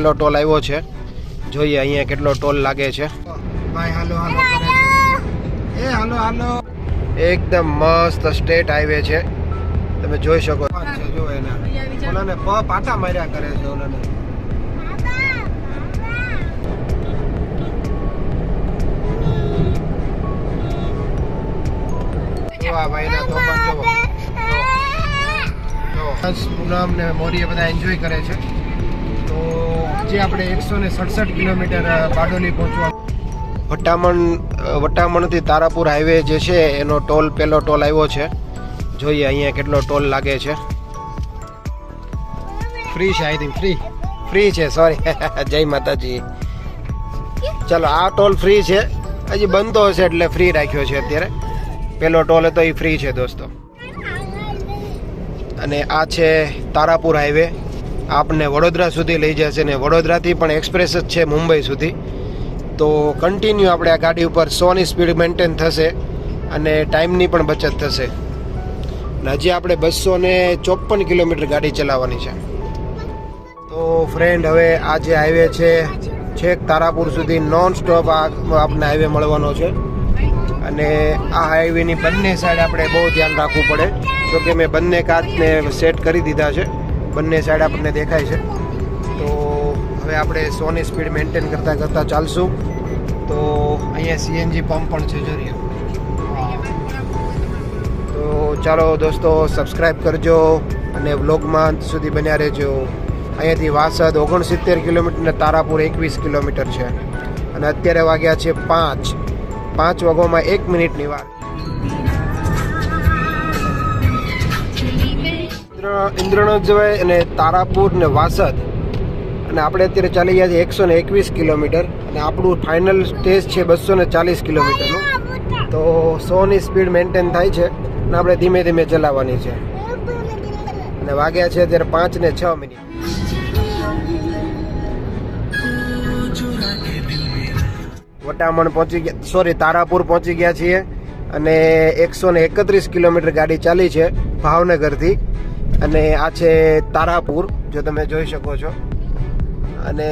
પહેલો ટોલ આવ્યો છે. જોઈએ અહીંયા કેટલો ટોલ લાગે છે. ભાઈ હાલો હાલો. એ હાલો હાલો. એકદમ મસ્ત સ્ટેટ હાઈવે છે. તમે જોઈ શકો જો એના. ઓલાને પ પાટા માર્યા કરે છે ઓલાને. પૂનમ ને મોરી બધા એન્જોય કરે છે. તો જે આપણે એકસો ને સડસઠ કિલોમીટર બારડોલી પહોંચવા વટામણ વટામણથી તારાપુર હાઈવે જે છે, એનો ટોલ, પેલો ટોલ આવ્યો છે. જોઈએ અહીંયા કેટલો ટોલ લાગે છે. ફ્રી છે આઈ થિંક ફ્રી ફ્રી છે સોરી જય માતાજી. ચાલો, આ ટોલ ફ્રી છે. હજી બનતો હશે એટલે ફ્રી રાખ્યો છે અત્યારે. પેલો ટોલ હતો, એ ફ્રી છે, દોસ્તો. અને આ છે તારાપુર હાઈવે. આપને વડોદરા સુધી લઈ જશે ને વડોદરાથી પણ એક્સપ્રેસ જ છે મુંબઈ સુધી. તો કન્ટિન્યુ આપણે આ ગાડી ઉપર સોની સ્પીડ મેન્ટેન થશે અને ટાઈમની પણ બચત થશે. અને હજી આપણે બસો ને ચોપન કિલોમીટર ગાડી ચલાવવાની છે. તો ફ્રેન્ડ હવે આ જે હાઈવે છે, છેક તારાપુર સુધી નોન સ્ટોપ આપને હાઈવે મળવાનો છે. અને આ હાઈવેની બંને સાઈડ આપણે બહુ ધ્યાન રાખવું પડે. જો કે મેં બંને કાચને સેટ કરી દીધા છે. બંને સાઈડ આપણને દેખાય છે. તો હવે આપણે સોની સ્પીડ મેન્ટેન કરતાં કરતાં ચાલશું. તો અહીંયા સીએનજી પંપ પણ છે જોઈએ તો ચાલો દોસ્તો સબસ્ક્રાઈબ કરજો અને વ્લોગમાં સુધી બન્યા રહેજો. અહીંયાથી વાસદ ઓગણસિત્તેર કિલોમીટર અને તારાપુર એકવીસ કિલોમીટર છે. અને અત્યારે વાગ્યા છે પાંચ. પાંચ વાગોમાં એક મિનિટની વાર. ઇન્દ્ર- ઇન્દ્રનોત જવાય અને તારાપુર ને વાસદ. અને આપણે અત્યારે ચાલી ગયા છીએ એકસો ને એકવીસ કિલોમીટર. અને આપણું ફાઇનલ સ્ટેજ છે બસો ને ચાલીસ કિલોમીટરનું. તો સોની સ્પીડ મેન્ટેન થાય છે. અને આપણે ધીમે ધીમે ચલાવવાની છે. અને વાગ્યા છે અત્યારે પાંચ ને છ મિનિટ. વટામણ પહોંચી ગયા સોરી તારાપુર પહોંચી ગયા છીએ. અને એકસો ને એકત્રીસ કિલોમીટર ગાડી ચાલી છે ભાવનગરથી. અને આ છે તારાપુર, જો તમે જોઈ શકો છો. અને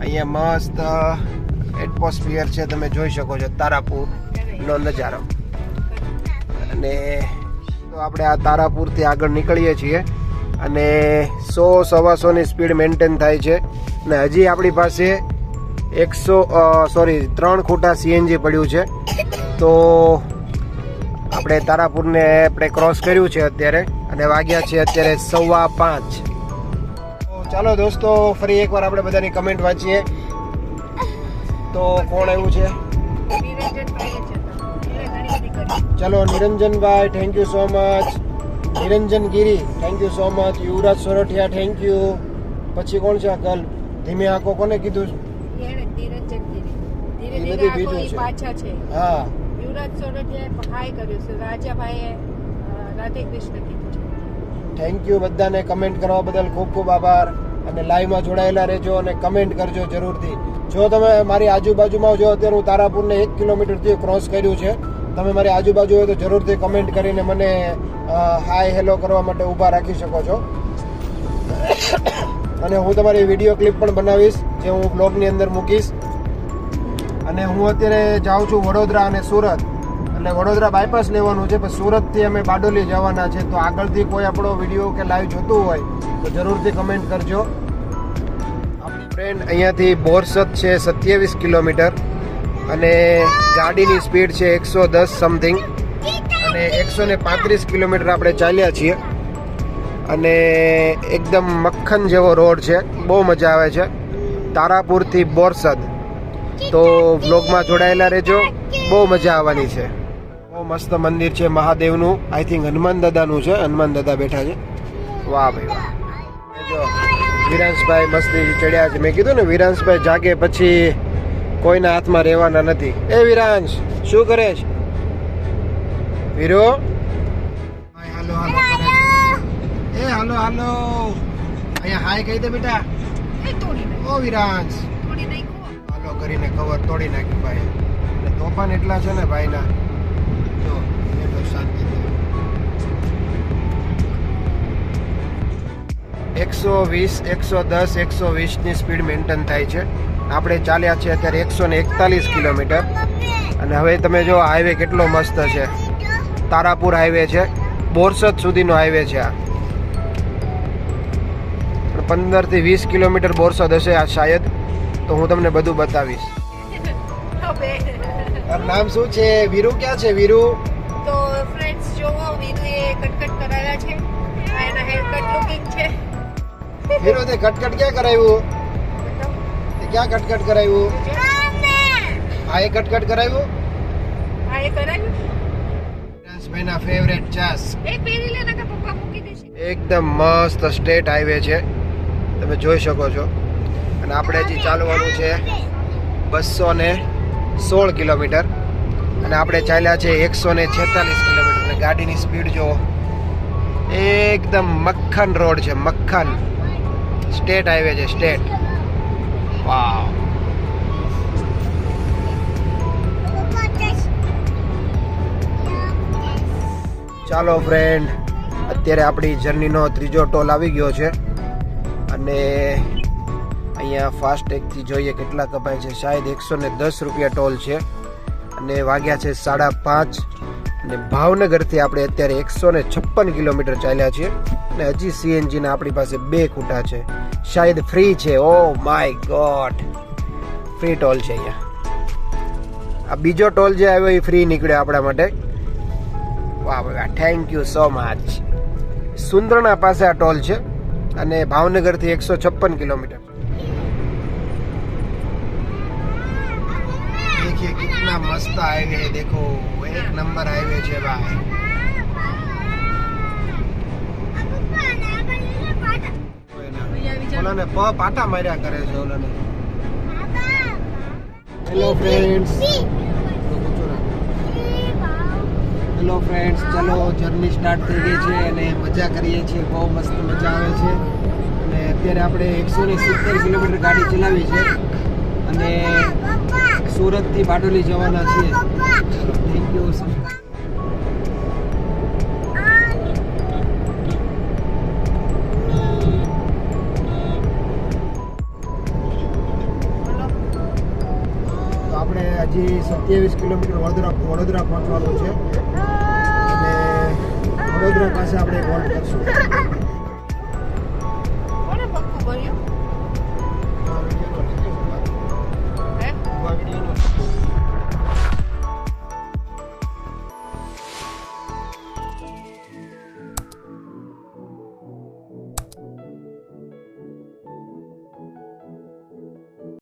અહીંયા મસ્ત એટમોસ્ફિયર છે, તમે જોઈ શકો છો, તારાપુરનો નજારો. અને તો આપણે આ તારાપુરથી આગળ નીકળીએ છીએ. અને સો સવાસોની સ્પીડ મેન્ટેન થાય છે. અને હજી આપણી પાસે એકસો સોરી ત્રણ ખૂટા સીએનજી પડ્યું છે. તો આપણે તારાપુરને આપણે ક્રોસ કર્યું છે અત્યારે. અને વાગ્યા છે અત્યારે સવા પાંચ. તો ચાલો દોસ્તો ફરી એકવાર આપણે બધાની કમેન્ટ વાંચીએ. તો કોણ આવ્યું છે? ચલો Niranjanbhai thank you so much Niranjan Giri thank you so much Yuvraj Sorathiya thank you પછી કોણ છે ગર્લ ધીમે આંખો કોને કીધું? છે. હા. યુવરાજ સોરઠિયાએ હાય કર્યું છે. રાજાભાઈએ રાધે કૃષ્ણ કીધું છે. થેન્ક યુ બધાને. કમેન્ટ કરવા બદલ ખૂબ ખૂબ આભાર. અને લાઈવમાં જોડાયેલા રહેજો અને કમેન્ટ કરજો જરૂરથી. જો તમે મારી આજુબાજુમાં જો અત્યારે હું તારાપુરને એક કિલોમીટરથી ક્રોસ કર્યું છે, તમે મારી આજુબાજુ હોય તો જરૂરથી કમેન્ટ કરીને મને હાય હેલો કરવા માટે ઊભા રાખી શકો છો. અને હું તમારી વીડિયો ક્લિપ પણ બનાવીશ, જે હું બ્લોગની અંદર મૂકીશ. અને હું અત્યારે જાઉં છું વડોદરા અને સુરત. એટલે વડોદરા બાયપાસ લેવાનું છે, પણ સુરતથી અમે બારડોલી જવાના છે, તો આગળથી કોઈ આપણો વીડિયો કે લાઈવ જોતું હોય, તો જરૂરથી કમેન્ટ કરજો. આપણી ફ્રેન્ડ અહીંયાથી બોરસદ છે, સત્યાવીસ કિલોમીટર, અને ગાડીની સ્પીડ છે એકસો દસ સમથિંગ અને એકસો ને પાંત્રીસ કિલોમીટર આપણે ચાલ્યા છીએ. અને એકદમ મક્ખન જેવો રોડ છે, બહુ મજા આવે છે. તારાપુરથી બોરસદ, તો બ્લોગમાં જોડાયેલા રહેજો, બહુ મજા આવવાની છે. બહુ મસ્ત મંદિર છે મહાદેવનું. આઈ થિંક હનુમાન દાદાનું છે. હનુમાન દાદા બેઠા છે. વાહ ભાઈ વાહ. જો વિરાંશભાઈ મસ્તી ચડ્યા છે. મેં કીધું ને વિરાંશભાઈ જાગે પછી કોઈના હાથમાં રહેવાના નથી. એ વિરાંશ શું કરે છે? વીરો? હાલો હાલો એ હાલો હાલો. અહીંયા હાય કહી દે બેટા. એ તોડી નાખ. ઓ વિરાંશ. હાલો કરીને કવર તોડી નાખ્યું ભાઈ. તોફાન એટલા છે ને ભાઈના. જો બેઠો શાંતિથી એકસો વીસ, એકસો દસ, એકસો વીસની સ્પીડ મેન્ટેન થાય છે. આપણે ચાલ્યા છીએ અત્યારે એકસો ને એકતાલીસ કિલોમીટર. અને હવે તમે જો હાઈવે કેટલો મસ્ત છે. તારાપુર હાઈવે છે. બોરસદ સુધીનો હાઈવે છે આ. પંદરથી વીસ કિલોમીટર બોરસદ હશે આ શાયદ. તો હું તમને બધું બતાવીશ. હવે નામ શું છે? વીરુ ક્યાં છે વીરુ? તો ફ્રેન્ડ્સ જોવો એ કટકટ કરાવ્યા છે. એના હેર કટ લુકિંગ છે. વીરુ તે કટકટ ક્યાં કરાવ્યું? તે ક્યાં કટકટ કરાવ્યું? આ એ કટકટ કરાવ્યું? આ એ કરાવ્યું? ભાઈના ફેવરેટ ચાસ એ પહેરી લે ના પપ્પા મૂકી દેશે. એકદમ મસ્ત સ્ટેટ હાઈવે છે. તમે જોઈ શકો છો. અને આપણે હજી ચાલવાનું છે બસો ને સોળ કિલોમીટર. અને આપણે ચાલ્યા છે એકસો ને છેતાલીસ કિલોમીટર. અને ગાડીની સ્પીડ જો એકદમ મક્ખન રોડ છે, મક્ખન. સ્ટેટ હાઈવે છે, સ્ટેટ. વાવ. ચાલો ફ્રેન્ડ અત્યારે આપણી જર્નીનો ત્રીજો ટોલ આવી ગયો છે. અને અહીંયા ફાસ્ટેગથી જોઈએ કેટલા કપાય છે. શાયદ એકસો ને દસ રૂપિયા ટોલ છે. અને વાગ્યા છે સાડા પાંચ. અને ભાવનગરથી આપણે અત્યારે એકસો ને છપ્પન કિલોમીટર ચાલ્યા છીએ. અને હજી સીએનજીના આપણી પાસે બે ખૂટા છે. શાયદ ફ્રી છે. Oh my god free toll છે અહીંયા. આ બીજો ટોલ જે આવ્યો એ ફ્રી નીકળ્યો આપણા માટે. વાહ વાહ થેન્ક યુ સો મચ સુંદરણા પાસે આ ટોલ છે. અને ભાવનગરથી એકસો છપ્પન કિલોમીટર. कितना मस्त हाईवे है देखो एक नंबर हाईवे છે ભાઈ ઓલાને પ પાટા માર્યા કરે છે ઓલાને હેલો ફ્રેન્ડ્સ હેલો ફ્રેન્ડ્સ ચલો જર્ની સ્ટાર્ટ થઈ ગઈ છે અને મજા કરીએ છીએ બહુ મસ્ત મજા આવે છે અને અત્યારે આપણે એકસો ને સિત્તેર કિલોમીટર ગાડી ચલાવી છે અને સુરતથી બારડોલી જવાના છીએ. થેન્ક યુ તો આપણે હજી સત્યાવીસ કિલોમીટર વડોદરા વડોદરા પહોંચવાનું છે. અને વડોદરા પાસે આપણે કોલ કરશું.